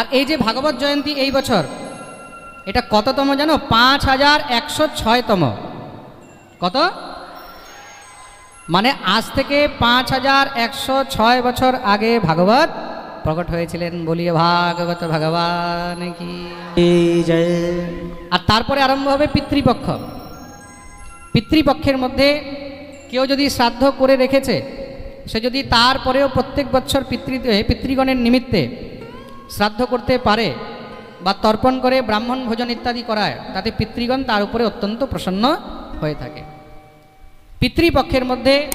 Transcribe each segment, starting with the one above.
আর এই যে ভাগবত জয়ন্তী এই বছর, এটা কততম জানো? পাঁচ হাজার একশো ছয়তম। কত? মানে আজ থেকে পাঁচ হাজার একশো ছয় বছর আগে ভাগবত প্রকট হয়েছিলেন। বলিয়ে ভাগবত ভগবান কি? আর তারপরে আরম্ভ হবে পিতৃপক্ষ। পিতৃপক্ষের মধ্যে কেউ যদি শ্রাদ্ধ করে রেখেছে, সে যদি তারপরেও প্রত্যেক বছর পিতৃ পিতৃগণের নিমিত্তে শ্রাদ্ধ করতে পারে বা তর্পণ করে, ব্রাহ্মণ ভোজন ইত্যাদি করায়, তাতে পিতৃগণ তার উপরে অত্যন্ত প্রসন্ন হয়ে থাকে। পিতৃপক্ষের মধ্যে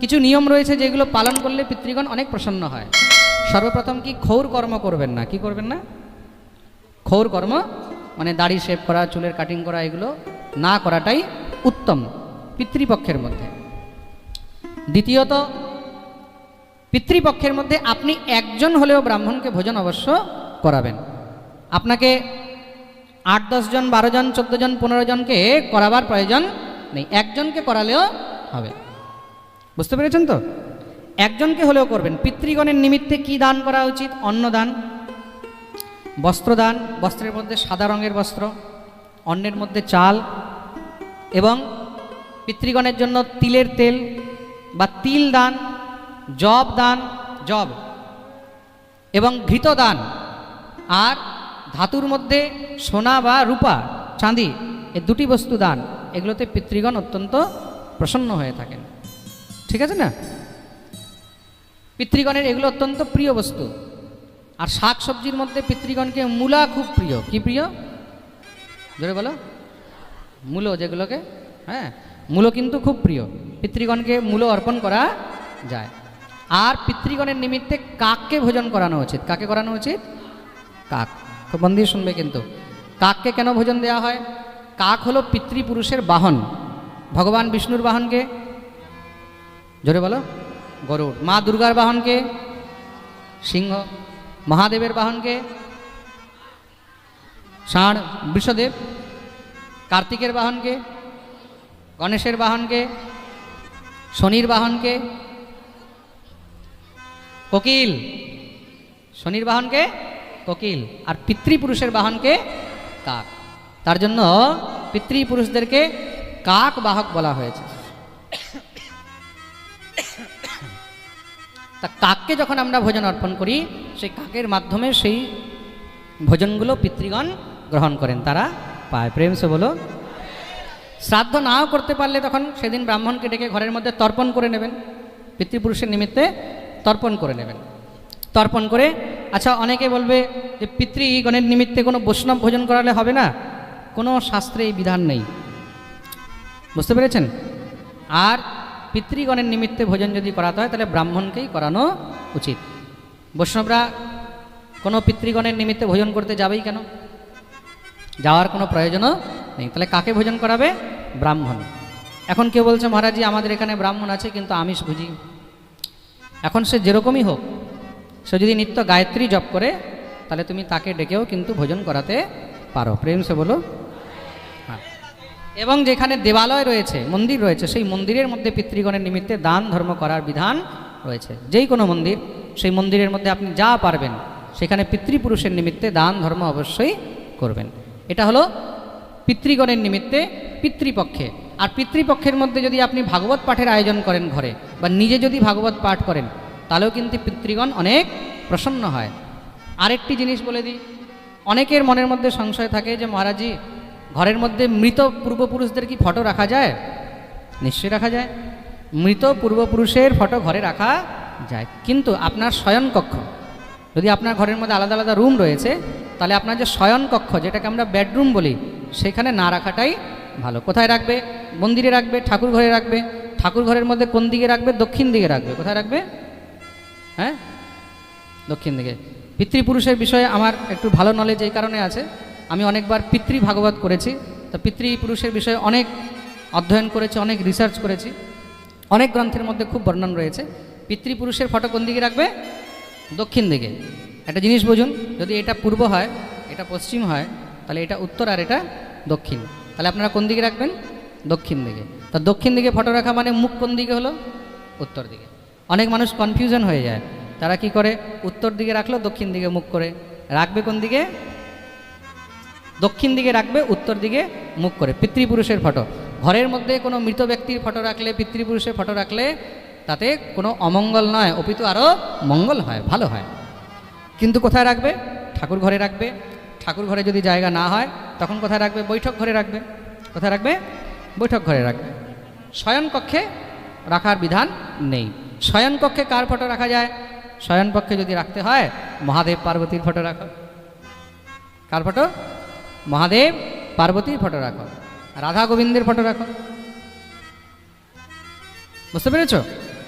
কিছু নিয়ম রয়েছে যেগুলো পালন করলে পিতৃগণ অনেক প্রসন্ন হয়। সর্বপ্রথম কি ক্ষৌর কর্ম করবেন না? কি করবেন না? ক্ষৌর কর্ম মানে দাড়ি শেভ করা, চুলের কাটিং করা, এগুলো না করাটাই উত্তম পিতৃপক্ষের মধ্যে। দ্বিতীয়ত পিতৃপক্ষের মধ্যে আপনি একজন হলেও ব্রাহ্মণকে ভোজন অবশ্য করাবেন। আপনাকে আট দশজন বারো জন, চোদ্দ জন, পনেরো জনকে করাবার প্রয়োজন নেই। একজনকে করালেও হবে। বুঝতে পেরেছেন তো? একজনকে হলেও করবেন। পিতৃগণের নিমিত্তে কি দান করা উচিত? অন্নদান বস্ত্রদান বস্ত্রের মধ্যে সাদা রঙের বস্ত্র, অন্নের মধ্যে চাল এবং পিতৃগণের জন্য তিলের তেল বা তিল দান জব দান, জব এবং ঘৃত দান। আর ধাতুর মধ্যে সোনা বা রূপা, চাঁদি এ দুটি বস্তু দান। এগুলোতে পিতৃগণ অত্যন্ত প্রসন্ন হয়ে থাকেন। ঠিক আছে না? পিতৃগণের এগুলো অত্যন্ত প্রিয় বস্তু। আর শাক সবজির মধ্যে পিতৃগণকে মূলা খুব প্রিয়। কি প্রিয়? ধরে বলো। মূলো যেগুলোকে হ্যাঁ? মূলো কিন্তু খুব প্রিয়। পিতৃগণকে মূলো অর্পণ করা যায়। আর পিতৃগণের নিমিত্তে কাককে ভোজন করানো উচিত। কাকে করানো উচিত? কাক। খুব মন শুনবে কিন্তু। কাককে কেন ভোজন দেওয়া হয়? কাক হলো পিতৃপুরুষের বাহন। ভগবান বিষ্ণুর বাহনকে? জোরে বলো। গরুড় মা দুর্গার বাহনকে? সিংহ। মহাদেবের বাহনকে? ষাঁড়। বৃষদেব। কার্তিকের বাহনকে? গণেশের বাহনকে? শনির বাহনকে? কোকিল। শনির বাহনকে কোকিল আর পিতৃপুরুষের বাহনকে কাক। তার জন্য পিতৃপুরুষদেরকে কাক বাহক বলা হয়েছে। তা কাককে যখন আমরা ভোজন অর্পণ করি, সেই কাকের মাধ্যমে সেই ভোজনগুলো পিতৃগণ গ্রহণ করেন। তারা পায়। প্রেম সে বলো। শ্রাদ্ধ নাও করতে পারলে তখন সেদিন ব্রাহ্মণকে ডেকে ঘরের মধ্যে তর্পণ করে নেবেন। পিতৃপুরুষের নিমিত্তে তর্পণ করে নেবেন। তর্পণ করে আচ্ছা অনেকে বলবে যে পিতৃগণের নিমিত্তে কোনো বৈষ্ণব ভোজন করালে হবে না। কোনো শাস্ত্রে এই বিধান নেই। বুঝতে পেরেছেন? আর পিতৃগণের নিমিত্তে ভোজন যদি করাতে হয়, তাহলে ব্রাহ্মণকেই করানো উচিত। বৈষ্ণবরা কোনো পিতৃগণের নিমিত্তে ভোজন করতে যাবেই কেন? যাওয়ার কোনো প্রয়োজনও নেই। তাহলে কাকে ভোজন করাবে? ব্রাহ্মণ। এখন কেউ বলছে, মহারাজি আমাদের এখানে ব্রাহ্মণ আছে, কিন্তু আমিষ বুঝি এখন সে যেরকমই হোক, সে যদি নিত্য গায়ত্রী জপ করে, তাহলে তুমি তাকে ডেকেও কিন্তু ভোজন করাতে পারো। প্রেম সে বলো। হ্যাঁ। এবং যেখানে দেবালয় রয়েছে, মন্দির রয়েছে, সেই মন্দিরের মধ্যে পিতৃগণের নিমিত্তে দান ধর্ম করার বিধান রয়েছে। যেই কোনো মন্দির, সেই মন্দিরের মধ্যে আপনি যা পারবেন, সেখানে পিতৃপুরুষের নিমিত্তে দান ধর্ম অবশ্যই করবেন। এটা হলো পিতৃগণের নিমিত্তে পিতৃপক্ষে। আর পিতৃপক্ষের মধ্যে যদি আপনি ভাগবত পাঠের আয়োজন করেন ঘরে বা নিজে যদি ভাগবত পাঠ করেন, তাহলেও কিন্তু পিতৃগণ অনেক প্রসন্ন হয়। আরেকটি জিনিস বলে দিই, অনেকের মনের মধ্যে সংশয় থাকে যে, মহারাজি, ঘরের মধ্যে মৃত পূর্বপুরুষদের কি ফটো রাখা যায়? নিশ্চয়ই রাখা যায়। মৃত পূর্বপুরুষের ফটো ঘরে রাখা যায়। কিন্তু আপনার শয়ন কক্ষ, যদি আপনার ঘরের মধ্যে আলাদা আলাদা রুম রয়েছে, তাহলে আপনার যে শয়ন কক্ষ, যেটাকে আমরা বেডরুম বলি, সেখানে না রাখাটাই ভালো। কোথায় রাখবে? মন্দিরে রাখবে? ঠাকুর ঘরে রাখবে? ঠাকুর ঘরের মধ্যে কোন দিকে রাখবে? দক্ষিণ দিকে রাখবে। কোথায় রাখবে? হ্যাঁ? দক্ষিণ দিকে। পিতৃপুরুষের বিষয়ে আমার একটু ভালো নলেজ এই কারণে আছে। আমি অনেকবার পিতৃ ভাগবত করেছি। তো পিতৃপুরুষের বিষয়ে অনেক অধ্যয়ন করেছি, অনেক রিসার্চ করেছি। অনেক গ্রন্থের মধ্যে খুব বর্ণন রয়েছে। পিতৃপুরুষের ফটো কোন দিকে রাখবে? দক্ষিণ দিকে। একটা জিনিস বুঝুন, যদি এটা পূর্ব হয়, এটা পশ্চিম হয়, তাহলে এটা উত্তর আর এটা দক্ষিণ। তাহলে আপনারা কোন দিকে রাখবেন? দক্ষিণ দিকে। তা দক্ষিণ দিকে ফটো রাখা মানে মুখ কোন দিকে হলো? উত্তর দিকে। অনেক মানুষ কনফিউশন হয়ে যায়। তারা কি করে? উত্তর দিকে রাখল, দক্ষিণ দিকে মুখ করে। রাখবে কোন দিকে? দক্ষিণ দিকে রাখবে, উত্তর দিকে মুখ করে। পিতৃপুরুষের ফটো। ঘরের মধ্যে কোনো মৃত ব্যক্তির ফটো রাখলে, পিতৃপুরুষের ফটো রাখলে তাতে কোনো অমঙ্গল নয়। অপিতু আরও মঙ্গল হয়, ভালো হয়। কিন্তু কোথায় রাখবে? ঠাকুর ঘরে রাখবে। ঠাকুর ঘরে যদি জায়গা না হয়, তখন কোথায় রাখবে? বৈঠক ঘরে রাখবে। কোথায় রাখবে? বৈঠক ঘরে রাখবে। শয়নকক্ষে রাখার বিধান নেই। শয়নকক্ষে কার ফটো রাখা যায়? শয়নকক্ষে যদি রাখতে হয়, মহাদেব পার্বতীর ফটো রাখো। কার ফটো? মহাদেব পার্বতীর ফটো রাখো। রাধা গোবিন্দের ফটো রাখো। বুঝতে পেরেছ?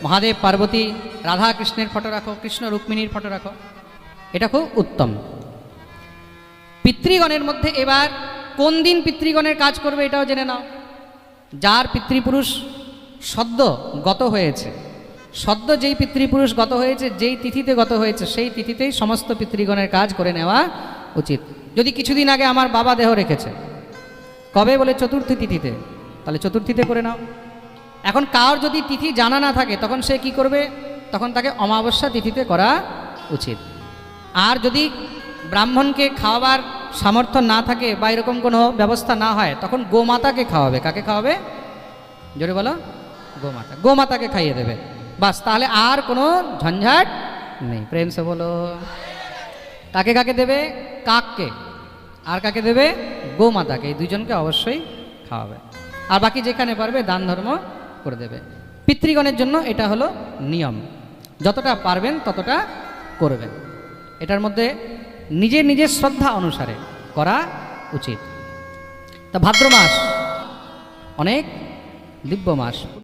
মহাদেব পার্বতী, রাধা কৃষ্ণের ফটো রাখো, কৃষ্ণ রুক্মিণীর ফটো রাখো। এটা খুব উত্তম। পিতৃগণের মধ্যে এবার কোন দিন পিতৃগণের কাজ করবে এটাও জেনে নাও। যার পিতৃপুরুষ সদ্য গত হয়েছে, সদ্য যেই পিতৃপুরুষ গত হয়েছে, যেই তিথিতে গত হয়েছে, সেই তিথিতেই সমস্ত পিতৃগণের কাজ করে নেওয়া উচিত। যদি কিছুদিন আগে আমার বাবা দেহ রেখেছে, কবে বলে চতুর্থী তিথিতে? তাহলে চতুর্থীতে করে নাও। এখন কার যদি তিথি জানা না থাকে, তখন সে কি করবে? তখন তাকে অমাবস্যা তিথিতে করা উচিত। আর যদি ব্রাহ্মণকে খাওয়াবার সামর্থ্য না থাকে বা এরকম কোনো ব্যবস্থা না হয়, তখন গোমাতাকে খাওয়াবে। কাকে খাওয়াবে? জোরে বলো। গোমাতা। গোমাতাকে খাইয়ে দেবে। বাস, তাহলে আর কোনো ঝঞ্ঝাট নেই। প্রেম সে বলো। কাকে কাকে দেবে? কাককে। আর কাকে দেবে? গোমাতাকে। এই দুজনকে অবশ্যই খাওয়াবে। আর বাকি যেখানে পারবে দান ধর্ম করে দেবে। পিতৃগণের জন্য এটা হলো নিয়ম। যতটা পারবেন ততটা করবেন। এটার মধ্যে নিজের নিজের শ্রদ্ধা অনুসারে করা উচিত। তা ভাদ্র মাস অনেক দিব্য মাস